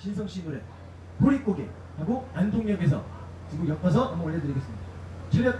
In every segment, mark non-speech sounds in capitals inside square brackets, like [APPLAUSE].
신성 씨 노래 보릿고개 하고 안동역에서 두 곡 엮어서 한번 올려드리겠습니다. 출력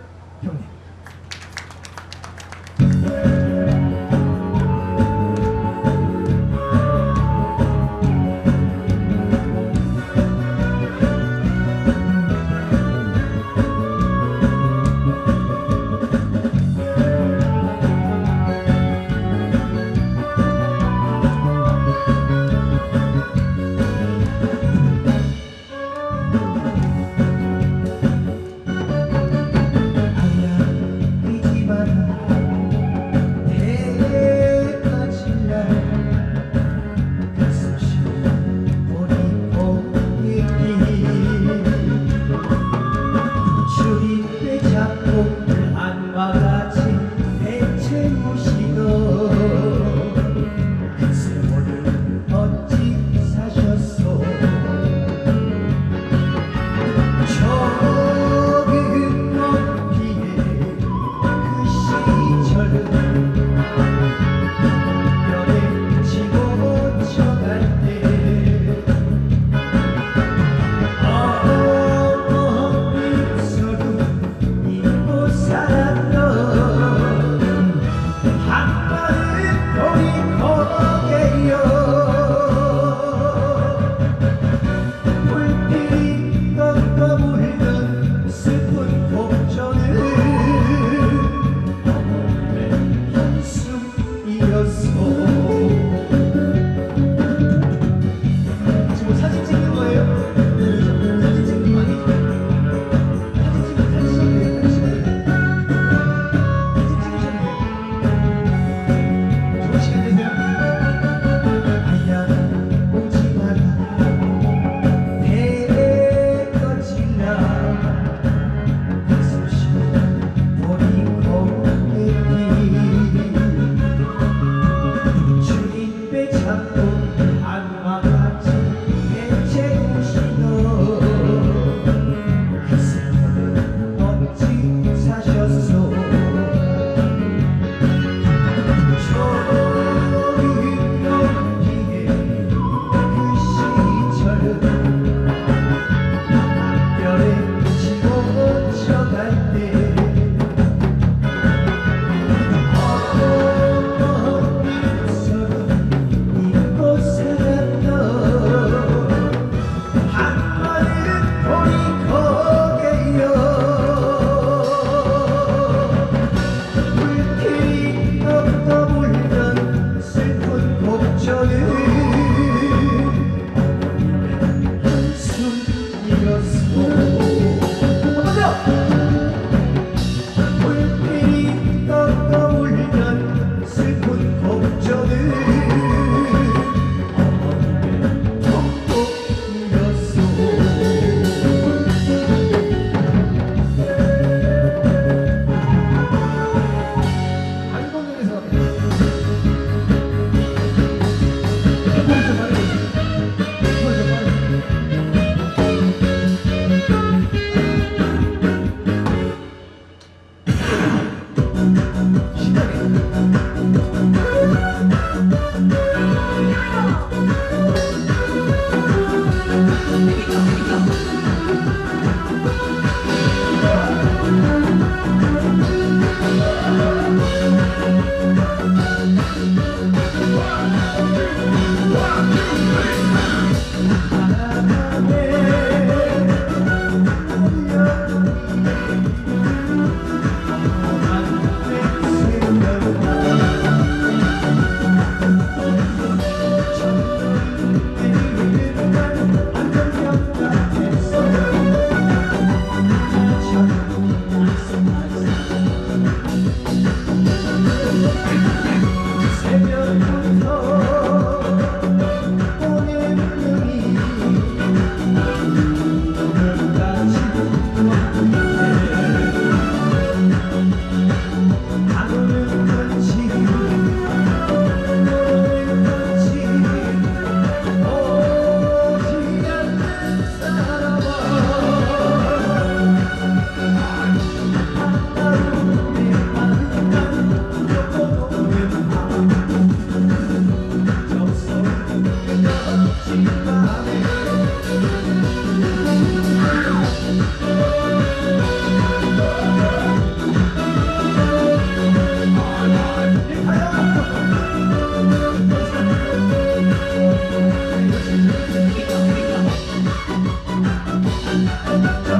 어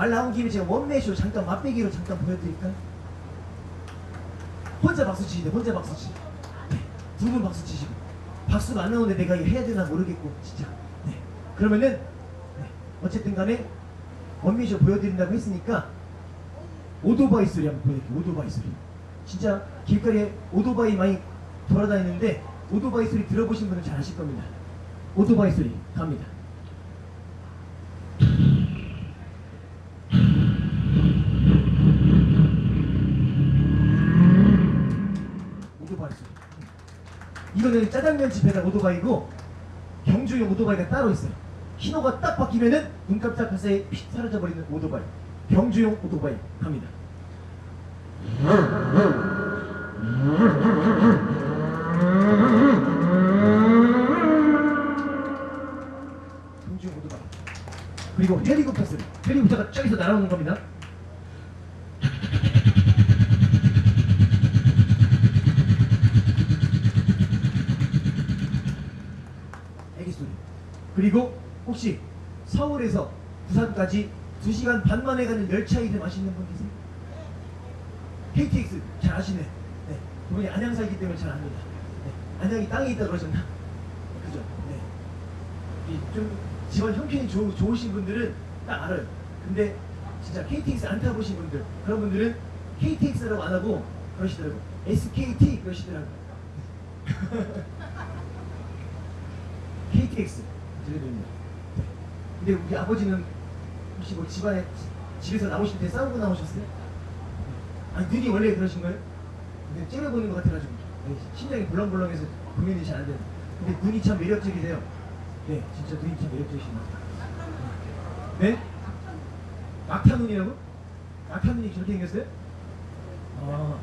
말 나온 김에 제가 원맨쇼 잠깐 맛배기로 잠깐 보여드릴까요? 혼자 박수 치시네 혼자 박수 치 네, 두분 박수 치시고 박수가 안 나오는데 내가 해야 되나 모르겠고 진짜 네. 그러면은 네. 어쨌든 간에 원맨쇼 보여드린다고 했으니까 오토바이 소리 한번 보여드릴게요 오토바이 소리 진짜 길거리에 오토바이 많이 돌아다니는데 오토바이 소리 들어보신 분은 잘 아실 겁니다. 오토바이 소리 갑니다. 오토바이 소리. 이거는 짜장면 집에다 오토바이고 경주용 오토바이가 따로 있어요. 신호가 딱 바뀌면은 눈 깜짝할 사이에 픽 사라져 버리는 오토바이. 경주용 오토바이 갑니다. 경주용 오토바이. 그리고 헬리콥터 소리. 헬리콥터가 저기서 날아오는 겁니다. 애기 소리. 그리고 혹시 서울에서 부산까지 2시간 반 만에 가는 열차 이름 아시는 분 계세요? KTX 잘 아시네. 네. 그분이 안양 살기 때문에 잘 압니다. 네. 안양이 땅에 있다 그러셨나? 그죠? 네. 이좀 집안 형편이 좋, 좋으신 분들은 딱 알아요. 근데 진짜 KTX 안 타보신 분들, 그런 분들은 KTX라고 안 하고 그러시더라고. SKT 그러시더라고. [LAUGHS] KTX 들려드립니다. 네. 근데 우리 아버지는 혹시 뭐 집안에 집에서 나오실 때 싸우고 나오셨어요? 아니 눈이 원래 그러신 거예요? 근데 째려보는 것 같아가지고 네, 심장이 벌렁벌렁해서 고민이 잘 안 되는. 근데 눈이 참 매력적이세요. 네, 진짜 눈이 참 매력적이신 것 같아요. 네? 낙타 눈이라고? 낙타 눈이 저렇게 생겼어요? 아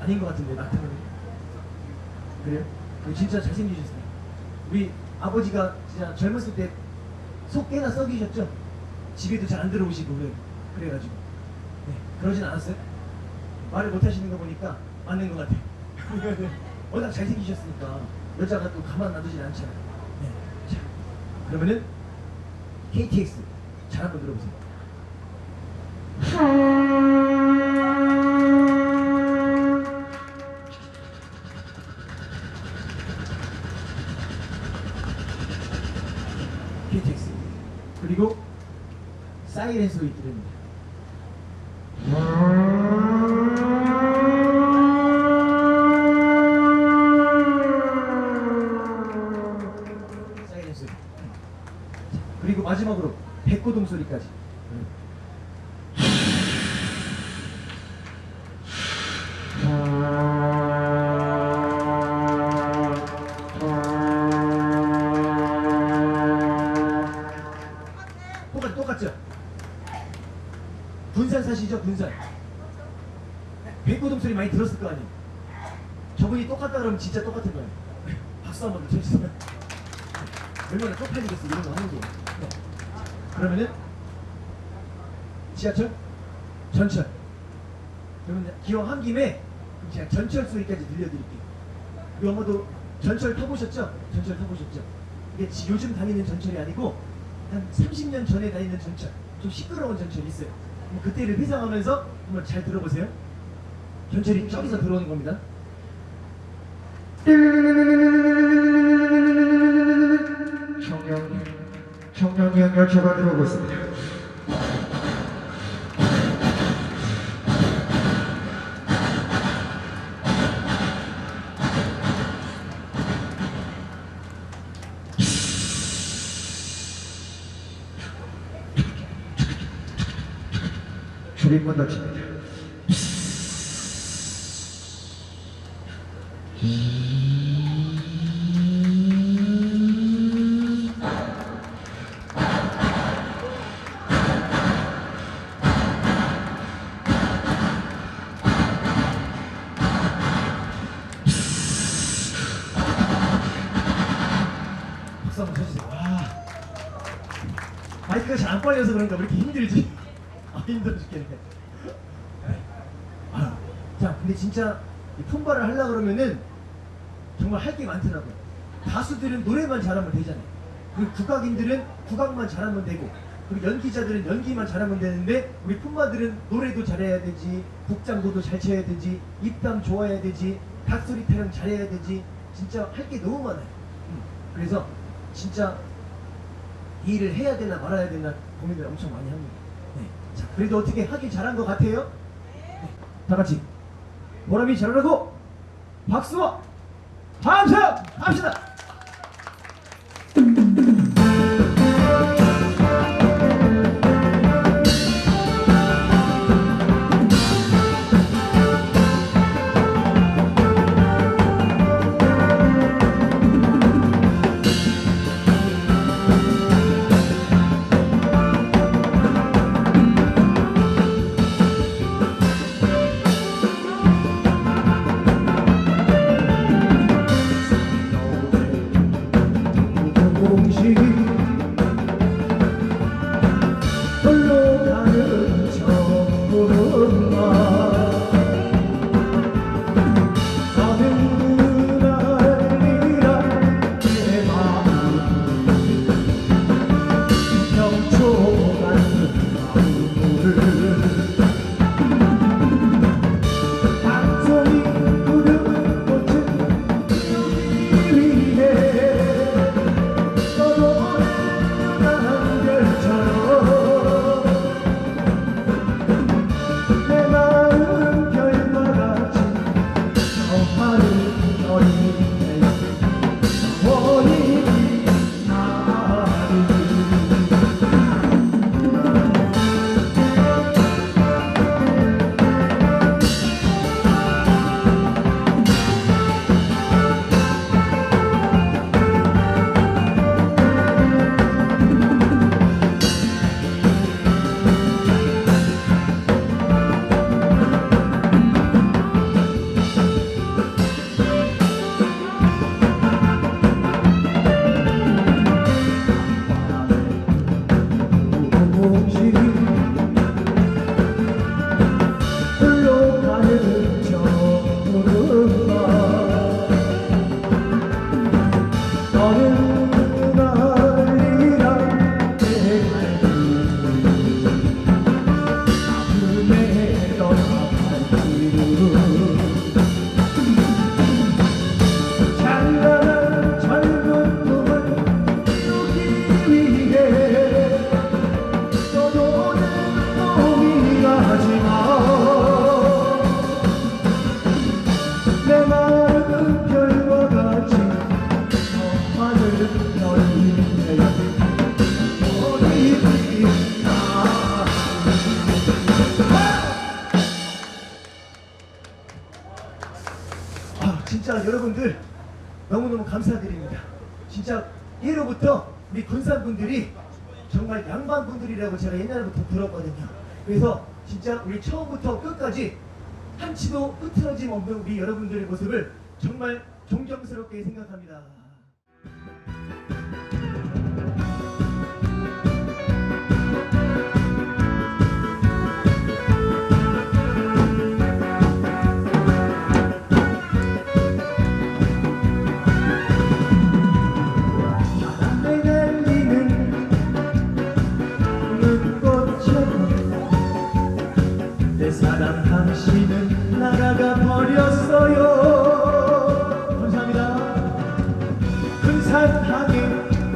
아닌 것 같은데 낙타 눈이. 그래요? 그 진짜 잘생기셨어요. 우리 아버지가 진짜 젊었을 때 속 꽤나 썩이셨죠? 집에도 잘 안 들어오시고 그래, 그래가지고 네, 그러진 않았어요? 말을 못 하시는 거 보니까 맞는 것 같아요. [LAUGHS] 워낙 잘생기셨으니까 여자가 또 가만 놔두진 않잖아요. 네. 자, 그러면은 KTX 잘 한번 들어보세요. 사 사시죠 군산 백고동 소리 많이 들었을 거 아니에요? 저분이 똑같다 그러면 진짜 똑같은 거예요. [LAUGHS] 박수 한번 더 쳐주세요. [LAUGHS] 얼마나 쪽팔리겠어 이런 거 하는 게. 네. 그러면은 지하철? 전철. 그러면 기왕 한 김에 그럼 제가 전철 소리까지 들려드릴게요. 엄마도 전철 타보셨죠? 전철 타보셨죠? 이게 지- 요즘 다니는 전철이 아니고 한 30년 전에 다니는 전철. 좀 시끄러운 전철이 있어요 그럼 그때를 회상하면서 한번 잘 들어보세요 전철이 저기서 들어오는 겁니다 청년 청년역 열차가 들어오고 있습니다. 출입문 닫힙니다. 근데 진짜 이 폰발을 하려고 그러면은 정말 할 게 많더라고요 가수들은 노래만 잘하면 되잖아요 그리고 국악인들은 국악만 잘하면 되고 그리고 연기자들은 연기만 잘하면 되는데 우리 폰바들은 노래도 잘해야 되지 국장도도 잘 쳐야 되지 입담 좋아야 되지 닭소리 타령 잘해야 되지 진짜 할 게 너무 많아요 음, 그래서 진짜 이 일을 해야 되나 말아야 되나 고민을 엄청 많이 합니다. 네. 자, 그래도 어떻게 하길 잘한 것 같아요? 네. 다 같이 보람이 잘하라고 박수와 함성 합시다. 홀로 가 분들이 정말 양반분들이라고 제가 옛날부터 들었거든요. 그래서 진짜 우리 처음부터 끝까지 한치도 흐트러짐 없는 우리 여러분들의 모습을 정말 존경스럽게 생각합니다. 사랑 당신은 날아가 버렸어요. 감사합니다. 근사하게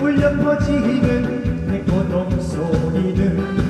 울려 퍼지는 백고동 소리는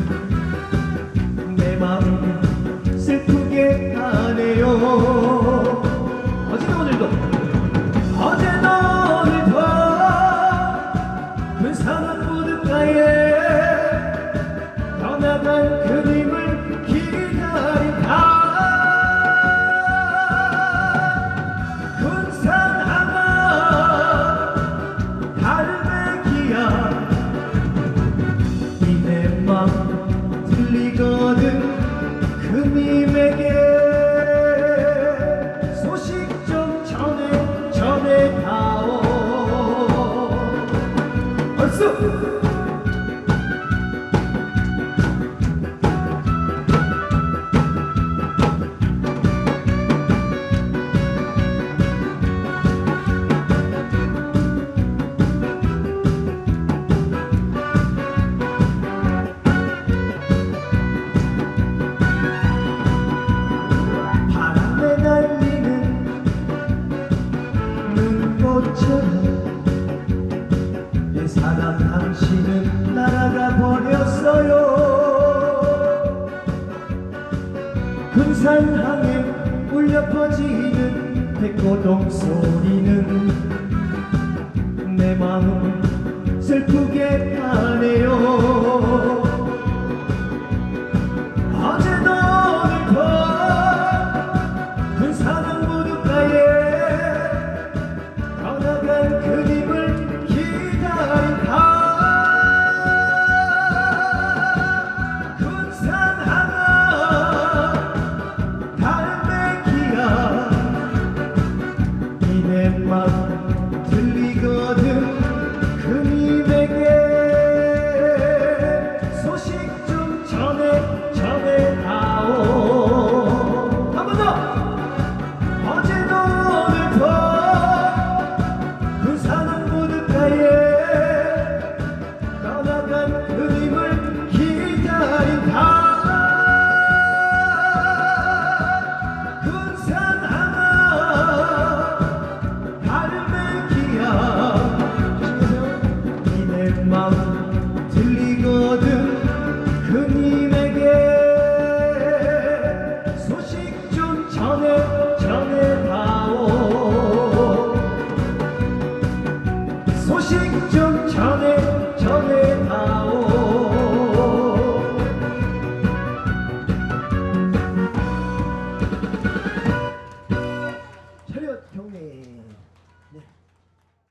그님에게 소식 좀 전해 전해다오. 얼쑤 꽃처럼 내 사랑 당신은 날아가 버렸어요. 군산항에 울려 퍼지는 백고동 소리는 내 마음 슬프게 하네요